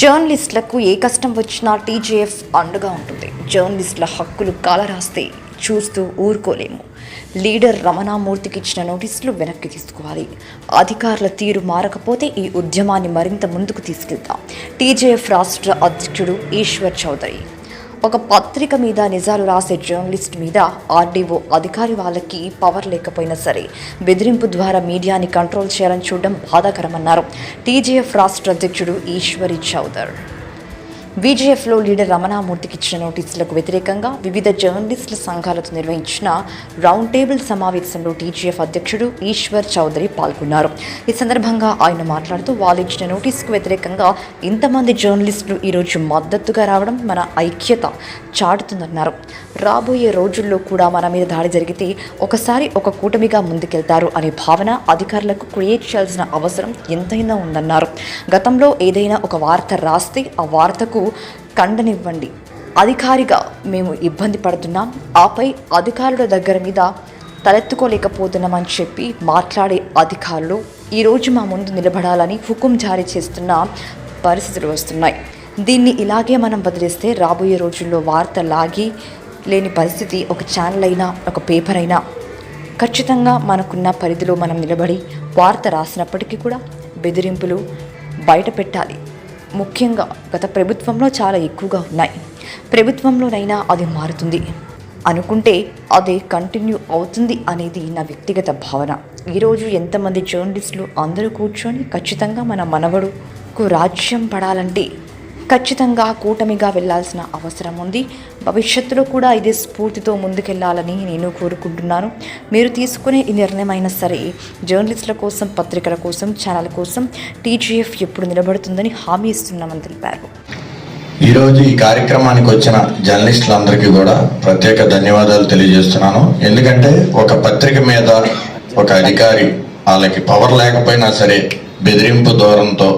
జర్నలిస్టులకు ఏ కష్టం వచ్చినా టీజేఎఫ్ అండగా ఉంటుంది. జర్నలిస్టుల హక్కులు కాలరాస్తే చూస్తూ ఊరుకోలేము. లీడర్ రమణామూర్తికి ఇచ్చిన నోటీసులు వెనక్కి తీసుకోవాలి. అధికారుల తీరు మారకపోతే ఈ ఉద్యమాన్ని మరింత ముందుకు తీసుకెళ్తాం. టీజేఎఫ్ రాష్ట్ర అధ్యక్షుడు ఈశ్వర్ చౌదరి. ఒక పత్రిక మీద నిజాలు రాసే జర్నలిస్ట్ మీద ఆర్డీఓ అధికారి వాళ్ళకి పవర్ లేకపోయినా సరే బెదిరింపు ద్వారా మీడియాని కంట్రోల్ చేయాలని చూడడం బాధాకరమన్నారు. టీజీఎఫ్ రాష్ట్ర అధ్యక్షుడు ఈశ్వరి చౌదర్. బీజేఎఫ్లో లీడర్ రమణామూర్తికి ఇచ్చిన నోటీసులకు వ్యతిరేకంగా వివిధ జర్నలిస్టుల సంఘాలతో నిర్వహించిన రౌండ్ టేబుల్ సమావేశంలో టీజీఎఫ్ అధ్యక్షుడు ఈశ్వర్ చౌదరి పాల్గొన్నారు. ఈ సందర్భంగా ఆయన మాట్లాడుతూ వాళ్ళు ఇచ్చిన నోటీసుకు వ్యతిరేకంగా ఇంతమంది జర్నలిస్టులు ఈరోజు మద్దతుగా రావడం మన ఐక్యత చాటుతుందన్నారు. రాబోయే రోజుల్లో కూడా మన మీద దాడి జరిగితే ఒకసారి ఒక కూటమిగా ముందుకెళ్తారు అనే భావన అధికారులకు క్రియేట్ చేయాల్సిన అవసరం ఎంతైనా ఉందన్నారు. గతంలో ఏదైనా ఒక వార్త రాస్తే ఆ వార్తకు కండనివ్వండి అధికారిగా మేము ఇబ్బంది పడుతున్నాం. ఆపై అధికారుల దగ్గర మీద తలెత్తుకోలేకపోతున్నామని చెప్పి మాట్లాడే అధికారులు ఈరోజు మా ముందు నిలబడాలని హుకుం జారీ చేస్తున్న పరిస్థితులు వస్తున్నాయి. దీన్ని ఇలాగే మనం వదిలేస్తే రాబోయే రోజుల్లో వార్త లాగి లేని పరిస్థితి ఒక ఛానల్ అయినా ఒక పేపర్ అయినా ఖచ్చితంగా మనకున్న పరిధిలో మనం నిలబడి వార్త రాసినప్పటికీ కూడా బెదిరింపులు బయట పెట్టాలి ముఖ్యంగా గత ప్రభుత్వంలో చాలా ఎక్కువగా ఉన్నాయి. ప్రభుత్వంలోనైనా అది మారుతుంది. అనుకుంటే అదే కంటిన్యూ అవుతుంది అనేది నా వ్యక్తిగత భావన. ఈరోజు ఎంతమంది జర్నలిస్టులు అందరూ కూర్చొని ఖచ్చితంగా మన మనవడుకు రాజ్యం పడాలంటే ఖచ్చితంగా కూటమిగా వెళ్ళాల్సిన అవసరం ఉంది. భవిష్యత్తులో కూడా ఇదే స్ఫూర్తితో ముందుకెళ్ళాలని నేను కోరుకుంటున్నాను. మీరు తీసుకునే ఈ నిర్ణయం అయినా సరే జర్నలిస్టుల కోసం పత్రికల కోసం ఛానల్ కోసం టీజీఎఫ్ ఎప్పుడు నిలబడుతుందని హామీ ఇస్తున్నామని తెలిపారు ఈరోజు ఈ కార్యక్రమానికి వచ్చిన జర్నలిస్టులందరికీ కూడా ప్రత్యేక ధన్యవాదాలు తెలియజేస్తున్నాను. ఎందుకంటే ఒక పత్రిక మీద ఒక అధికారి వాళ్ళకి పవర్ లేకపోయినా సరే బెదిరింపు దూరంతో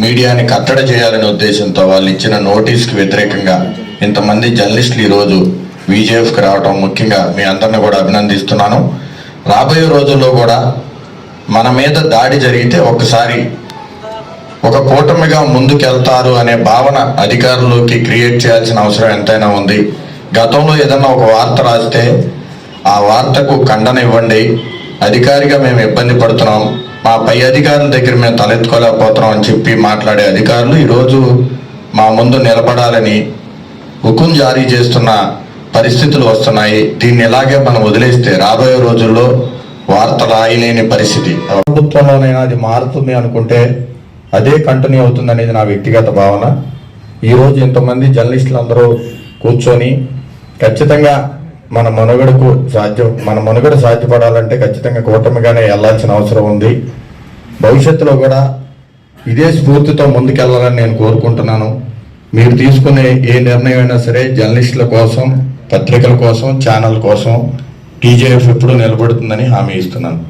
మీడియాని కట్టడి చేయాలనే ఉద్దేశంతో వాళ్ళు ఇచ్చిన నోటీస్కి వ్యతిరేకంగా ఇంతమంది జర్నలిస్టులు ఈరోజు బీజేఎఫ్కి రావడం ముఖ్యంగా మీ అందరిని కూడా అభినందిస్తున్నాను. రాబోయే రోజుల్లో కూడా మన మీద దాడి జరిగితే ఒక్కసారి ఒక కూటమిగా ముందుకెళ్తారు అనే భావన అధికారులకి క్రియేట్ చేయాల్సిన అవసరం ఎంతైనా ఉంది. గతంలో ఏదన్నా ఒక వార్త రాస్తే ఆ వార్తకు ఖండన ఇవ్వండి. అధికారిగా మేము ఇబ్బంది పడుతున్నాం. మా పై అధికారుల దగ్గర మేము తలెత్తుకోలేకపోతున్నాం అని చెప్పి మాట్లాడే అధికారులు ఈరోజు మా ముందు నిలబడాలని హుకుం జారీ చేస్తున్న పరిస్థితులు వస్తున్నాయి. దీన్ని ఇలాగే మనం వదిలేస్తే రాబోయే రోజుల్లో వార్త రాయలేని పరిస్థితి. ప్రభుత్వంలోనైనా అది మారుతుంది అనుకుంటే అదే కంటిన్యూ అవుతుంది అనేది నా వ్యక్తిగత భావన. ఈరోజు ఇంతమంది జర్నలిస్టులు అందరూ కూర్చొని ఖచ్చితంగా మన మనుగడకు సాధ్యం మన మనుగడ సాధ్యపడాలంటే ఖచ్చితంగా కూటమిగానే వెళ్ళాల్సిన అవసరం ఉంది. భవిష్యత్తులో కూడా ఇదే స్ఫూర్తితో ముందుకెళ్ళాలని నేను కోరుకుంటున్నాను. మీరు తీసుకునే ఏ నిర్ణయం అయినా సరే జర్నలిస్టుల కోసం పత్రికల కోసం ఛానల్ కోసం టీజేఎఫ్ ఎప్పుడూ నిలబడుతుందని హామీ ఇస్తున్నాను.